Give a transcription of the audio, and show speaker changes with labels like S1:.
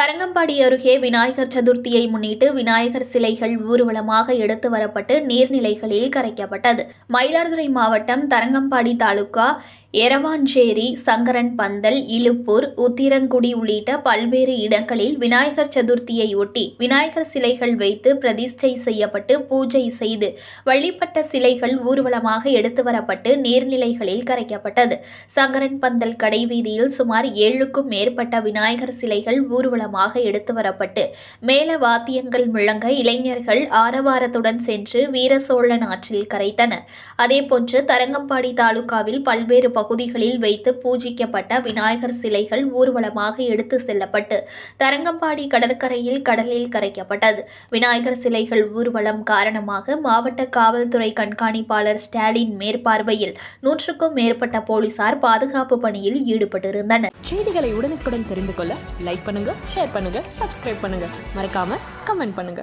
S1: தரங்கம்பாடி அருகே விநாயகர் சதுர்த்தியை முன்னிட்டு விநாயகர் சிலைகள் ஊர்வலமாக எடுத்து வரப்பட்டு நீர்நிலைகளில் கரைக்கப்பட்டது. மயிலாடுதுறை மாவட்டம் தரங்கம்பாடி தாலுகா எரவாஞ்சேரி சங்கரன் பந்தல் இலுப்பூர் உத்திரங்குடி உள்ளிட்ட பல்வேறு இடங்களில் விநாயகர் சதுர்த்தியை ஒட்டி விநாயகர் சிலைகள் வைத்து பிரதிஷ்டை செய்யப்பட்டு பூஜை செய்து வழிபட்ட சிலைகள் ஊர்வலமாக எடுத்து வரப்பட்டு நீர்நிலைகளில் கரைக்கப்பட்டது. சங்கரன் பந்தல் கடைவீதியில் சுமார் ஏழுக்கும் மேற்பட்ட விநாயகர் சிலைகள் ஊர்வலம் ஊர்வலமாக எடுத்து வரப்பட்டு மேல வாத்தியங்கள் முழங்க இளைஞர்கள் ஆரவாரத்துடன் சென்று வீர சோழன் ஆற்றில் கரைத்தனர். அதேபோன்று தரங்கம்பாடி தாலுகாவில் பல்வேறு பகுதிகளில் வைத்து பூஜிக்கப்பட்ட விநாயகர் சிலைகள் ஊர்வலமாக எடுத்து செல்லப்பட்டு தரங்கம்பாடி கடற்கரையில் கடலில் கரைக்கப்பட்டது. விநாயகர் சிலைகள் ஊர்வலம் காரணமாக மாவட்ட காவல்துறை கண்காணிப்பாளர் ஸ்டாலின் மேற்பார்வையில் நூற்றுக்கும் மேற்பட்ட போலீசார் பாதுகாப்பு பணியில் ஈடுபட்டிருந்தனர்.
S2: செய்திகளை உடனுக்குடன் தெரிந்து கொள்ள லைக் பண்ணுங்க ஷேர் பண்ணுங்கள் சப்ஸ்கிரைப் பண்ணுங்க. மறக்காமல் கமெண்ட் பண்ணுங்க.